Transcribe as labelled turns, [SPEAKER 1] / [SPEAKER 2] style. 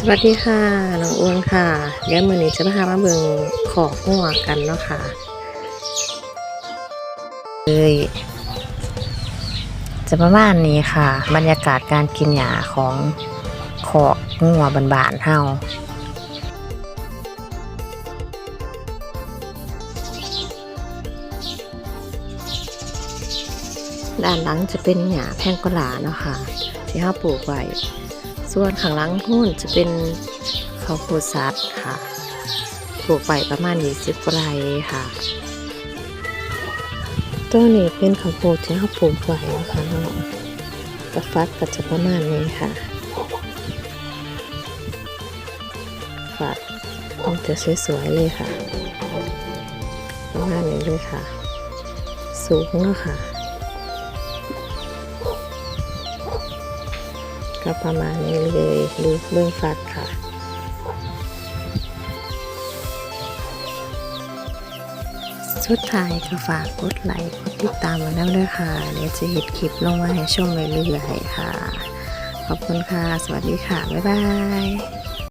[SPEAKER 1] สวัสดีค่ะน้องอ้วนค่ะเดี๋ยวมือนี้จะพามาเบิ่งขอกหัวกันเนาะค่ะเลยจะประมาณนี้ค่ะ บรรยากาศการกินหญ้าของขอกงัวบานๆเฮาด้านหลังจะเป็นหญ้าแพงกะลาเนาะค่ะ ที่เฮาปลูกไว้ ส่วนข้างหลังหุ้นจะเป็นข้าวโพดซัดค่ะ ปลูกไปประมาณ20ไร่ค่ะ ตัวนี้เป็นข้าวโพดที่เราปลูกไว้นะคะน้องกระฟักก็จะประมาณนี้ค่ะฝักต้องจะสวยๆเลยค่ะประมาณนี้เลยค่ะ สูงเนาะค่ะ ก็ประมาณนี้เลยดูเบื้องฟัดค่ะสุดท้ายก็ฝากกดไลค์กดติดตามมาแล้วด้วยค่ะเดี๋ยวจะเห็ดคลิปลงมาให้ชมเรื่อยๆค่ะ ขอบคุณค่ะ สวัสดีค่ะ บ๊ายบาย